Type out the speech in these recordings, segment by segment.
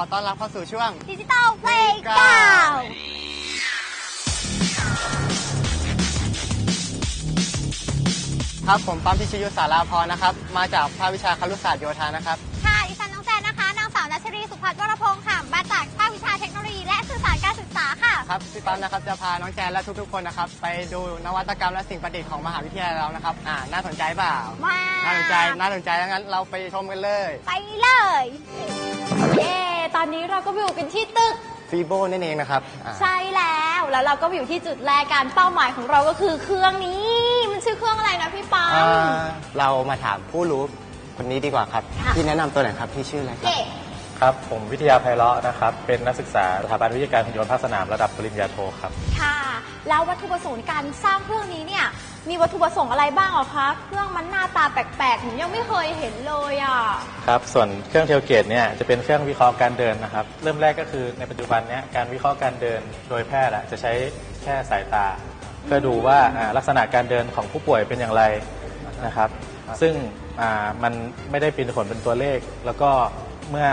อต้อนรับเข้าสู่ช่วงดิจิตอลเพลย์เก้าครับผมปั๊มพิชยุทธสาราพรนะครับ มาจากภาควิชาครุศาสตร์โยธานะครับ ค่ะดิฉันน้องแจนนะคะ นางสาวนัชรีสุพัฒน์วรพงศ์ค่ะ มาจากภาควิชาเทคโนโลยีและสื่อสารการศึกษาค่ะ ครับพี่ปั๊มนะครับจะพาน้องแจนและทุกๆ คนนะครับ ไปดูนวัตกรรมและสิ่งประดิษฐ์ของมหาวิทยาลัยเรานะครับ อ่า น่าสนใจเปล่ามาน่าสนใจ น่าสนใจดังนั้นเราไปชมกันเลย ไปเลยเย้ต อนนี้เราก็อยู่กันที่ตึก ฟีโบนั่นเองนะครับอ่าใช่แล้ว แล้วเราก็อยู่ที่จุดแรกการเป้าหมายของเราก็คือเครื่องนี้ มันชื่อเครื่องอะไรนะพี่ปั๊มอ่าเรามาถามผู้รู้คนนี้ดีกว่าครับ ค่ะ ที่แนะนำตัวหน่อยครับที่ชื่ออะไรครับ เก๋ ครับ ผมวิทยาไพเราะนะครับ เป็นนักศึกษาสถาบันวิทยาการหุ่นยนต์ภาคสนามระดับปริญญาโทครับ ค่ะ แล้ววัตถุประสงค์การสร้างเครื่องนี้เนี่ย มีวัตถุประสงค์อะไรบ้างเหรอคะ เครื่องมันหน้าตาแปลกๆหนูยังไม่เคยเห็นเลยอะ ครับ ส่วนเครื่องเทลเกตเนี่ยจะเป็นเครื่องวิเคราะห์การเดินนะครับ เริ่มแรกก็คือในปัจจุบันเนี้ยการวิเคราะห์การเดินโดยแพทย์อะจะใช้แค่สายตา เพื่อดูว่าอ่าลักษณะการเดินของผู้ป่วยเป็นอย่างไรนะครับ ซึ่งอ่ามันไม่ได้เป็นผลเป็นตัวเลข แล้วก็เมื่อ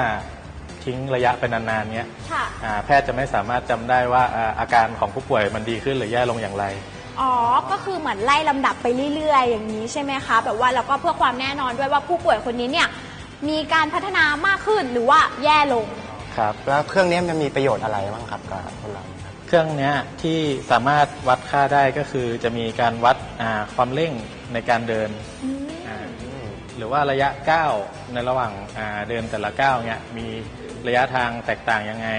ทิ้งระยะไปนานๆเนี้ยค่ะ อ่าแพทย์จะไม่สามารถจำได้ว่าอ่าอาการของผู้ป่วยมันดีขึ้นหรือแย่ลงอย่างไร อ๋อ ก็คือเหมือนไล่ลำดับไปเรื่อยๆ อย่างนี้ใช่ไหมคะ แบบว่าแล้วก็เพื่อความแน่นอนด้วยว่าผู้ป่วยคนนี้เนี่ยมีการพัฒนามากขึ้นหรือว่าแย่ลง ครับ แล้วเครื่องนี้มันมีประโยชน์อะไรบ้างครับกับพวกเราครับเครื่องเนี้ยที่สามารถวัดค่าได้ก็คือจะมีการวัดอ่าความเร่งในการเดินอ่า หรือว่าระยะก้าวในระหว่างอ่าเดินแต่ละก้าวเนี่ยมีระยะทางแตกต่างยังไง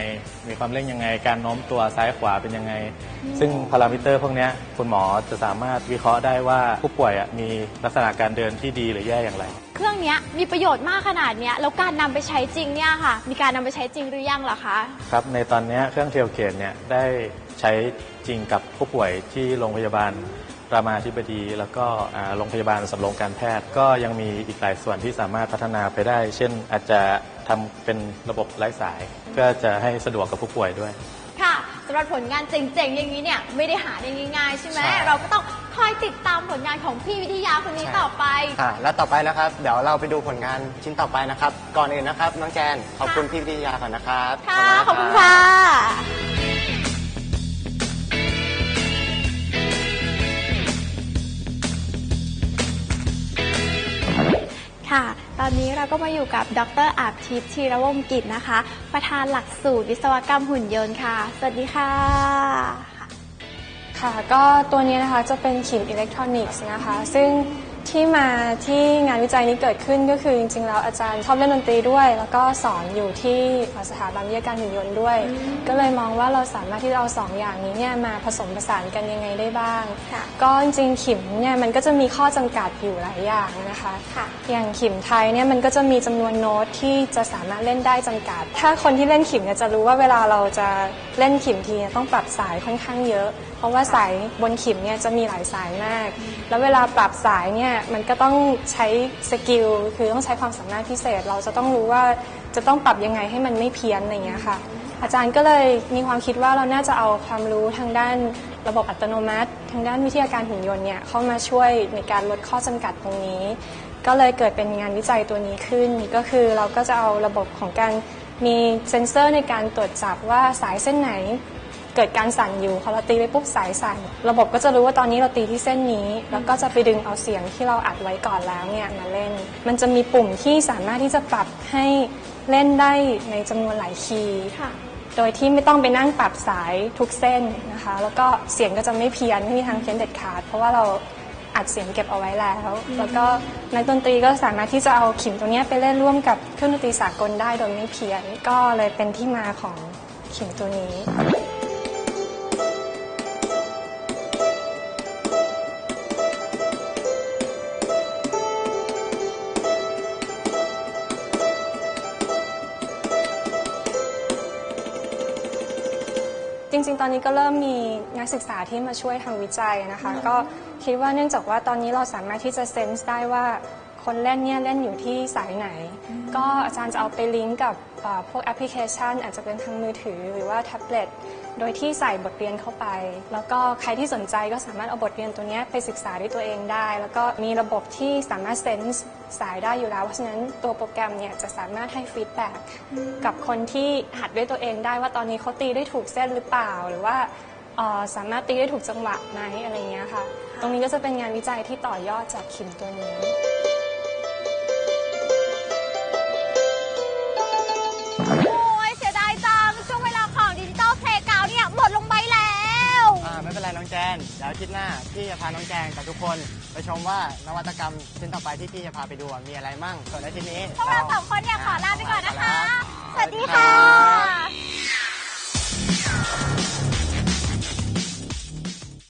มีความเร่งยังไง การโน้มตัวซ้ายขวาเป็นยังไง ซึ่งพารามิเตอร์พวกเนี้ยคุณหมอจะสามารถวิเคราะห์ได้ว่าผู้ป่วยอะมีลักษณะการเดินที่ดีหรือแย่อย่างไร เครื่องเนี้ยมีประโยชน์มากขนาดเนี้ยแล้วการนำไปใช้จริงเนี่ยค่ะ มีการนำไปใช้จริงหรือยังเหรอคะครับในตอนเนี้ยเครื่องเทลเกตเนี่ยได้ใช้จริงกับผู้ป่วยที่โรงพยาบาล รามาธิบดี แล้วก็อ่าโรงพยาบาลสำโรงการแพทย์ ก็ยังมีอีกหลายส่วนที่สามารถพัฒนาไปได้ เช่นอาจจะทำเป็นระบบไร้สาย ก็จะให้สะดวกกับผู้ป่วยด้วย ค่ะสำหรับผลงานเจ๋งๆ อย่างนี้เนี่ยไม่ได้หาได้ง่ายๆ ใช่ไหมใช่ เราก็ต้องคอยติดตามผลงานของพี่วิทยาคนนี้ต่อไป อ่าแล้วต่อไปนะครับ เดี๋ยวเราไปดูผลงานชิ้นต่อไปนะครับ ก่อนอื่นนะครับ น้องแจน ขอบคุณพี่วิทยาก่อนนะครับ ค่ะมากขอบคุณรัค่ะค่ะ นนี้เราก็มาอยู่กับดรอาบทิพย์ธีรวงศ์กิจนะคะ ประธานหลักสูตรวิศวกรรมหุ่นยนต์ค่ะ สวัสดีค่ะ ค่ะ ก็ตัวนี้นะคะจะเป็นขีมอิเล็กทรอนิกส์นะคะ ซึ่ง ที่มาที่งานวิจัยนี้เกิดขึ้นก็คือจริงๆแล้วอาจารย์ชอบเล่นดนตรีด้วย แล้วก็สอนอยู่ที่สถาบันวิทยาการหุ่นยนต์ด้วย ก็เลยมองว่าเราสามารถที่จะเอาสองอย่างนี้เนี่ยมาผสมผสานกันยังไงได้บ้างค่ะก็จริงๆขิมเนี่ยมันก็จะมีข้อจำกัดอยู่หลายอย่างนะคะค่ะอย่างขิมไทยเนี่ยมันก็จะมีจำนวนโน้ตที่จะสามารถเล่นได้จำกัด ถ้าคนที่เล่นขิมเนี่ยจะรู้ว่าเวลาเราจะเล่นขิมทีเนี่ยต้องปรับสายค่อนข้างเยอะ เพราะว่าสายบนขิมเนี่ยจะมีหลายสายมาก แล้วเวลาปรับสายเนี่ยมันก็ต้องใช้สกิลคือต้องใช้ความสามารถพิเศษ เราจะต้องรู้ว่าจะต้องปรับยังไงให้มันไม่เพี้ยนอะไรเงี้ยค่ะ อาจารย์ก็เลยมีความคิดว่าเราน่าจะเอาความรู้ทางด้านระบบอัตโนมัติ ทางด้านวิทยาการหุ่นยนต์เนี่ยเข้ามาช่วยในการลดข้อจำกัดตรงนี้ ก็เลยเกิดเป็นงานวิจัยตัวนี้ขึ้น ก็คือเราก็จะเอาระบบของการมีเซ็นเซอร์ในการตรวจจับว่าสายเส้นไหน เกิดการสั่นอยู่พอเราตีไปปุ๊บสายสั่น ระบบก็จะรู้ว่าตอนนี้เราตีที่เส้นนี้ แล้วก็จะไปดึงเอาเสียงที่เราอัดไว้ก่อนแล้วเนี่ยมาเล่น มันจะมีปุ่มที่สามารถที่จะปรับให้เล่นได้ในจำนวนหลายคีย์ค่ะโดยที่ไม่ต้องไปนั่งปรับสายทุกเส้นนะคะ แล้วก็เสียงก็จะไม่เพี้ยนไม่มีทางเพี้ยนเด็ดขาด เพราะว่าเราอัดเสียงเก็บเอาไว้แล้ว แล้วก็นักดนตรีก็สามารถที่จะเอาขิมตัวเนี้ยไปเล่นร่วมกับเครื่องดนตรีสากลได้โดยไม่เพี้ยน ก็เลยเป็นที่มาของขิมตัวนี้ จริง ๆ ตอนนี้ก็เริ่มมีนักศึกษาที่มาช่วยทำวิจัยนะคะ ก็คิดว่าเนื่องจากว่าตอนนี้เราสามารถที่จะเซนส์ได้ว่า คนเล่นเนี่ยเล่นอยู่ที่สายไหน ก็อาจารย์จะเอาไปลิงก์กับเอ่อพวกแอปพลิเคชัน อาจจะเป็นทางมือถือหรือว่าแท็บเล็ตโดยที่ใส่บทเรียนเข้าไป แล้วก็ใครที่สนใจก็สามารถเอาบทเรียนตัวเนี้ยไปศึกษาด้วยตัวเองได้ แล้วก็มีระบบที่สามารถเซนส์สายได้อยู่แล้ว เพราะฉะนั้นตัวโปรแกรมเนี่ยจะสามารถให้ฟีดแบ็กกับคนที่หัดด้วยตัวเองได้ว่าตอนนี้เขาตีได้ถูกเส้นหรือเปล่า หรือว่าเอ่อสามารถตีได้ถูกจังหวะไหมอะไรเงี้ยค่ะ ตรงนี้ก็จะเป็นงานวิจัยที่ต่อยอดจากขิมตัวนี้ โอ้ยเสียดายจัง ช่วงเวลาของดิจิตอลเพลย์กาวเนี่ยหมดลงไปแล้ว อ่าไม่เป็นไรน้องแจนเดี๋ยวอาทิตย์หน้าพี่จะพาน้องแจนกับทุกคนไปชมว่านวัตกรรมชิ้นต่อไปที่พี่จะพาไปดูอะมีอะไรมั่งส่วนอาทิตย์นี้พวกเราสองคนเนี่ยขอลาไปก่อนนะคะขอลาสวัสดีค่ะ สวัสดีครับ